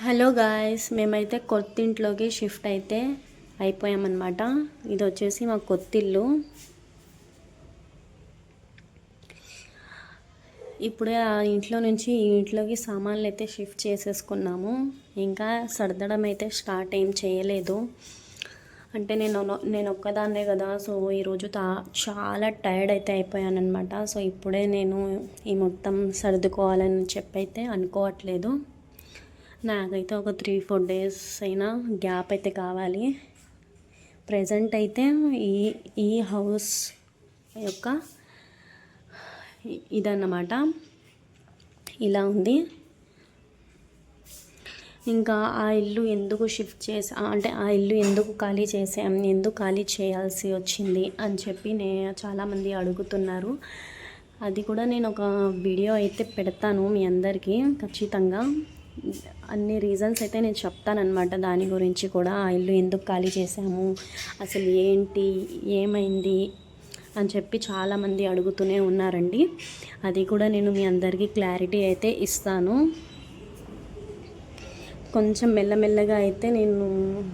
Hello guys మేమైతే కొత్త ఇంట్లోకి షిఫ్ట్ అయితే అయిపోయామన్నమాట. ఇది వచ్చేసి మా కొత్తిల్లు. ఇప్పుడే ఆ ఇంట్లో నుంచి ఈ ఇంట్లోకి సామాన్లు అయితే షిఫ్ట్ చేసేసుకున్నాము. ఇంకా సర్దడం అయితే స్టార్ట్ ఏం చేయలేదు. అంటే నేను నేను ఒక్కదాన్నే కదా సో ఈరోజు తా చాలా టైర్డ్ అయితే అయిపోయాను అనమాట సో ఇప్పుడే నేను ఈ మొత్తం సర్దుకోవాలని చెప్పి అయితే అనుకోవట్లేదు. నాకైతే ఒక త్రీ ఫోర్ డేస్ అయినా గ్యాప్ అయితే కావాలి. ప్రజెంట్ అయితే ఈ ఈ హౌస్ యొక్క ఇదన్నమాట. ఇలా ఉంది. ఇంకా ఆ ఇల్లు ఎందుకు షిఫ్ట్ చేసి అంటే ఆ ఇల్లు ఎందుకు ఖాళీ చేసాం ఎందుకు ఖాళీ చేయాల్సి వచ్చింది అని చెప్పి నే చాలామంది అడుగుతున్నారు. అది కూడా నేను ఒక వీడియో అయితే పెడతాను మీ అందరికీ ఖచ్చితంగా. అన్ని రీజన్స్ అయితే నేను చెప్తానమాట దాని గురించి కూడా ఆ ఇల్లు ఎందుకు ఖాళీ చేసాము అసలు ఏంటి? ఏమైంది? అని చెప్పి చాలామంది అడుగుతూనే ఉన్నారండి. అది కూడా నేను మీ అందరికీ క్లారిటీ అయితే ఇస్తాను. కొంచెం మెల్లమెల్లగా అయితే నేను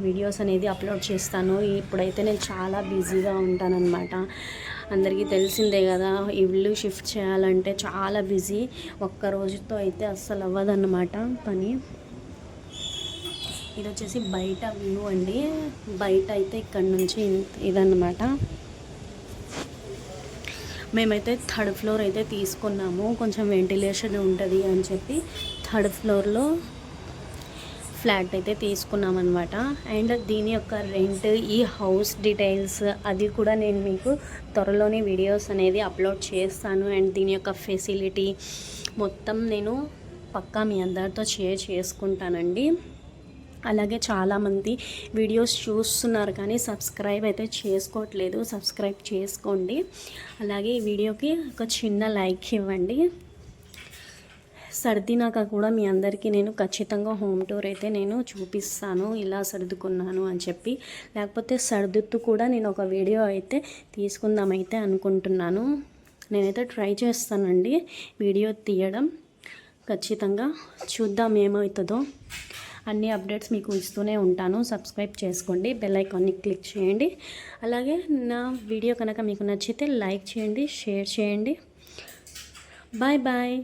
వీడియోస్ అనేది అప్లోడ్ చేస్తాను. ఇప్పుడైతే నేను చాలా బిజీగా ఉంటానన్నమాట. అందరికీ తెలిసిందే కదా ఇల్లు షిఫ్ట్ చేయాలంటే చాలా బిజీ. ఒక్క రోజుతో అయితే అస్సలు అవ్వదన్నమాట పని. ఇది వచ్చేసి బయట వ్యూ అండి. బయట అయితే ఇక్కడ నుంచి ఇదన్నమాట. మేమైతే థర్డ్ ఫ్లోర్ అయితే తీసుకున్నాము. కొంచెం వెంటిలేషన్ ఉంటుంది అని చెప్పి థర్డ్ ఫ్లోర్లో ఫ్లాట్ అయితే తీసుకున్నాం అనమాట అండ్ దీని యొక్క రెంట్ ఈ హౌస్ డీటెయిల్స్ అది కూడా నేను మీకు త్వరలోనే వీడియోస్ అనేది అప్లోడ్ చేస్తాను. అండ్ దీని యొక్క ఫెసిలిటీ మొత్తం నేను పక్కా మీ అందరితో షేర్ చేసుకుంటానండి. అలాగే చాలామంది వీడియోస్ చూస్తున్నారు కానీ సబ్స్క్రైబ్ అయితే చేసుకోవట్లేదు. సబ్స్క్రైబ్ చేసుకోండి. అలాగే ఈ వీడియోకి ఒక చిన్న లైక్ ఇవ్వండి. సర్దినాక కూడా మీ అందరికీ నేను ఖచ్చితంగా హోమ్ టూర్ అయితే నేను చూపిస్తాను ఇలా సర్దుకున్నాను అని చెప్పి. లేకపోతే సర్దుతూ కూడా నేను ఒక వీడియో అయితే తీసుకుందామైతే అనుకుంటున్నాను. నేనైతే ట్రై చేస్తానండి వీడియో తీయడం. ఖచ్చితంగా చూద్దాం ఏమవుతుందో. అన్ని అప్డేట్స్ మీకు ఇస్తూనే ఉంటాను. సబ్స్క్రైబ్ చేసుకోండి బెల్ ఐకాన్ని క్లిక్ చేయండి. అలాగే నా వీడియో కనుక మీకు నచ్చితే లైక్ చేయండి షేర్ చేయండి. Bye bye.